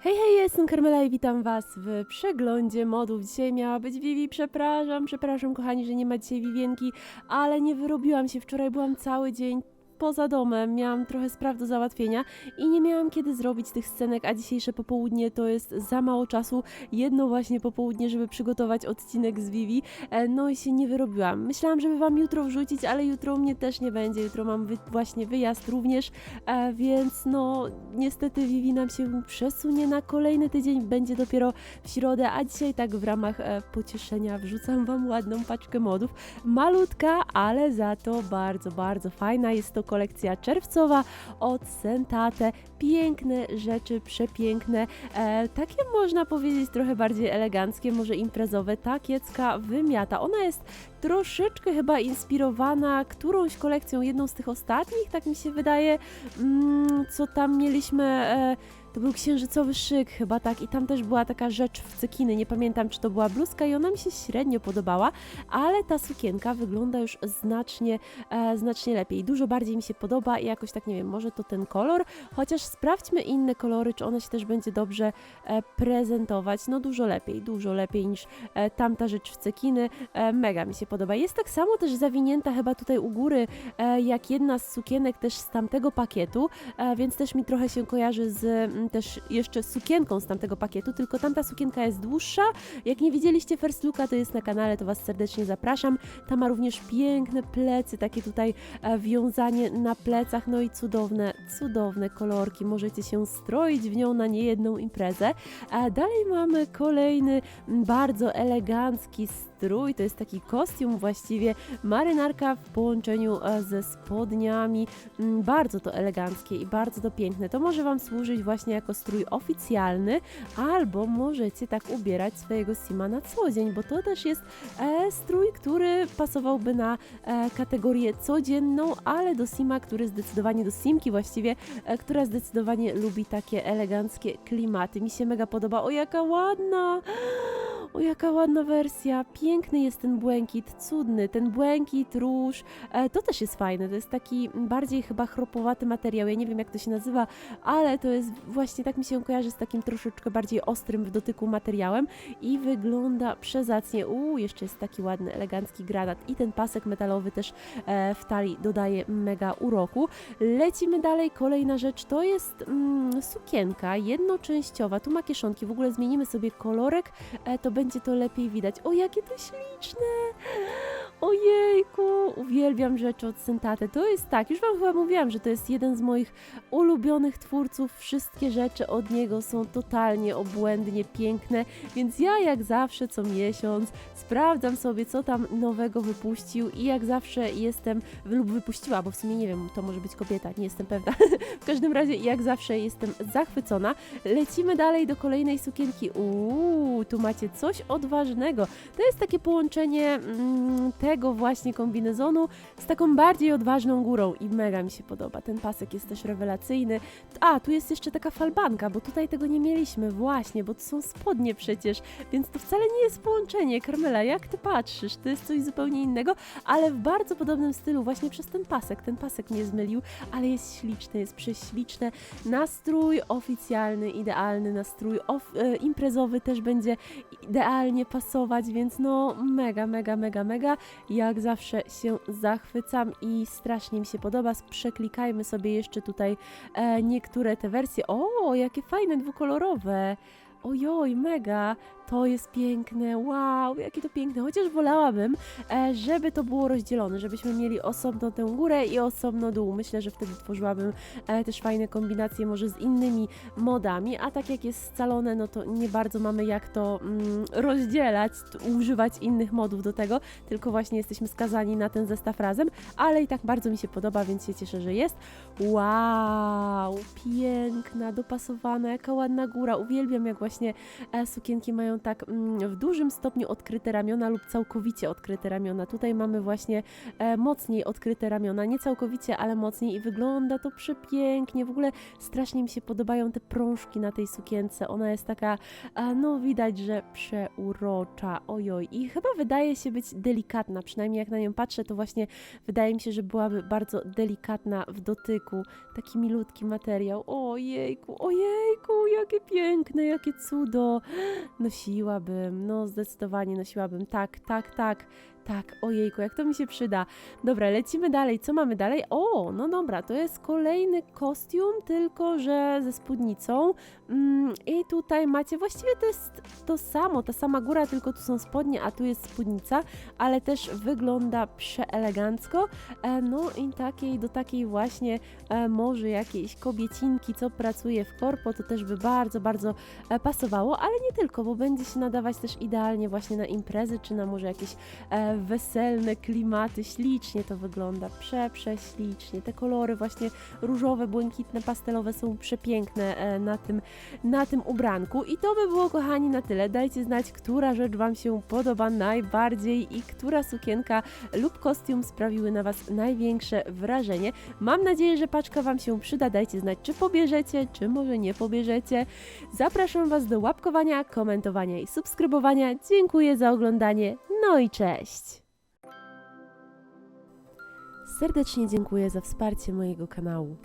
Hej, hej, jestem Karmela i witam Was w przeglądzie modów. Dzisiaj miała być Vivi, przepraszam, przepraszam kochani, że nie ma dzisiaj Vivienki, ale nie wyrobiłam się. Wczoraj byłam cały dzień poza domem, miałam trochę spraw do załatwienia i nie miałam kiedy zrobić tych scenek, a dzisiejsze popołudnie to jest za mało czasu, jedno właśnie popołudnie, żeby przygotować odcinek z Vivi, e, no i się nie wyrobiłam. Myślałam, żeby Wam jutro wrzucić, ale jutro mnie też nie będzie, jutro mam wy właśnie wyjazd również, E, więc no niestety Vivi nam się przesunie na kolejny tydzień, będzie dopiero w środę, a dzisiaj tak w ramach e, pocieszenia wrzucam Wam ładną paczkę modów. Malutka, ale za to bardzo, bardzo fajna. Jest to kolekcja czerwcowa od Sentate. Piękne rzeczy, przepiękne, e, takie można powiedzieć trochę bardziej eleganckie, może imprezowe. Ta kiecka wymiata. Ona jest troszeczkę chyba inspirowana którąś kolekcją, jedną z tych ostatnich, tak mi się wydaje, mm, co tam mieliśmy. E, to był księżycowy szyk chyba, tak, i tam też była taka rzecz w cekiny, nie pamiętam czy to była bluzka i ona mi się średnio podobała, ale ta sukienka wygląda już znacznie, e, znacznie lepiej, dużo bardziej mi się podoba i jakoś tak, nie wiem, może to ten kolor, chociaż sprawdźmy inne kolory, czy ona się też będzie dobrze e, prezentować, no dużo lepiej, dużo lepiej niż e, tamta rzecz w cekiny, e, mega mi się podoba. Jest tak samo też zawinięta chyba tutaj u góry, e, jak jedna z sukienek też z tamtego pakietu, e, więc też mi trochę się kojarzy z mm, też jeszcze sukienką z tamtego pakietu, tylko tamta sukienka jest dłuższa. Jak nie widzieliście First Looka, to jest na kanale, to Was serdecznie zapraszam. Ta ma również piękne plecy, takie tutaj e, wiązanie na plecach, no i cudowne, cudowne kolorki. Możecie się stroić w nią na niejedną imprezę. A dalej mamy kolejny bardzo elegancki strój, to jest taki kostium właściwie, marynarka w połączeniu e, ze spodniami. Mm, Bardzo to eleganckie i bardzo to piękne. To może Wam służyć właśnie jako strój oficjalny, albo możecie tak ubierać swojego Sima na co dzień, bo to też jest e, strój, który pasowałby na e, kategorię codzienną, ale do Sima, który zdecydowanie, do Simki właściwie, e, która zdecydowanie lubi takie eleganckie klimaty. Mi się mega podoba. O, jaka ładna! O, jaka ładna wersja. Piękny jest ten błękit, cudny. Ten błękit, róż, e, to też jest fajne. To jest taki bardziej chyba chropowaty materiał. Ja nie wiem, jak to się nazywa, ale to jest właśnie tak mi się kojarzy z takim troszeczkę bardziej ostrym w dotyku materiałem i wygląda przezacnie. Uuu, jeszcze jest taki ładny, elegancki granat i ten pasek metalowy też e, w talii dodaje mega uroku. Lecimy dalej. Kolejna rzecz to jest mm, sukienka jednoczęściowa. Tu ma kieszonki. W ogóle zmienimy sobie kolorek, e, to będzie to lepiej widać. O, jakie to śliczne! Ojejku, uwielbiam rzeczy od Sentate. To jest tak, już Wam chyba mówiłam, że to jest jeden z moich ulubionych twórców. Wszystkie rzeczy od niego są totalnie obłędnie piękne, więc ja jak zawsze co miesiąc sprawdzam sobie, co tam nowego wypuścił i jak zawsze jestem, lub wypuściła, bo w sumie nie wiem, to może być kobieta, nie jestem pewna. w każdym razie jak zawsze jestem zachwycona. Lecimy dalej do kolejnej sukienki. Uuu, tu macie coś odważnego. To jest takie połączenie mm, tego właśnie kombinezonu z taką bardziej odważną górą i mega mi się podoba. Ten pasek jest też rewelacyjny. A, tu jest jeszcze taka falbanka, bo tutaj tego nie mieliśmy właśnie, bo to są spodnie przecież, więc to wcale nie jest połączenie. Karmela, jak ty patrzysz? To jest coś zupełnie innego, ale w bardzo podobnym stylu właśnie przez ten pasek. Ten pasek mnie zmylił, ale jest śliczny, jest prześliczny. Nastrój oficjalny, idealny nastrój of, e, imprezowy też będzie idealnie pasować, więc no mega, mega, mega, mega. Jak zawsze się zachwycam i strasznie mi się podoba. Przeklikajmy sobie jeszcze tutaj e, niektóre te wersje. O, jakie fajne, dwukolorowe. Ojoj, mega, to jest piękne, wow, jakie to piękne, chociaż wolałabym, e, żeby to było rozdzielone, żebyśmy mieli osobno tę górę i osobno dół. Myślę, że wtedy tworzyłabym e, też fajne kombinacje może z innymi modami, a tak jak jest scalone, no to nie bardzo mamy jak to mm, rozdzielać, używać innych modów do tego, tylko właśnie jesteśmy skazani na ten zestaw razem, ale i tak bardzo mi się podoba, więc się cieszę, że jest. Wow, piękna, dopasowana, jaka ładna góra, uwielbiam jak właśnie właśnie e, sukienki mają tak mm, w dużym stopniu odkryte ramiona lub całkowicie odkryte ramiona. Tutaj mamy właśnie e, mocniej odkryte ramiona, nie całkowicie, ale mocniej i wygląda to przepięknie. W ogóle strasznie mi się podobają te prążki na tej sukience. Ona jest taka, no widać, że przeurocza, ojoj. I chyba wydaje się być delikatna, przynajmniej jak na nią patrzę, to właśnie wydaje mi się, że byłaby bardzo delikatna w dotyku. Taki milutki materiał. Ojejku, ojejku, jakie piękne, jakie cudo. Nosiłabym, no zdecydowanie nosiłabym. Tak, tak, tak. Tak, ojejku, jak to mi się przyda. Dobra, lecimy dalej. Co mamy dalej? O, no dobra, to jest kolejny kostium, tylko że ze spódnicą. Mm, I tutaj macie, właściwie to jest to samo, ta sama góra, tylko tu są spodnie, a tu jest spódnica, ale też wygląda przeelegancko. E, no i takiej, do takiej właśnie e, może jakiejś kobiecinki, co pracuje w korpo, to też by bardzo, bardzo e, pasowało, ale nie tylko, bo będzie się nadawać też idealnie właśnie na imprezy, czy na może jakieś e, weselne klimaty. Ślicznie to wygląda, prze, prześlicznie. Te kolory właśnie różowe, błękitne, pastelowe są przepiękne e, na tym, na tym ubranku. I to by było, kochani, na tyle. Dajcie znać, która rzecz Wam się podoba najbardziej i która sukienka lub kostium sprawiły na Was największe wrażenie. Mam nadzieję, że paczka Wam się przyda. Dajcie znać, czy pobierzecie, czy może nie pobierzecie. Zapraszam Was do łapkowania, komentowania i subskrybowania. Dziękuję za oglądanie. No i cześć! Serdecznie dziękuję za wsparcie mojego kanału.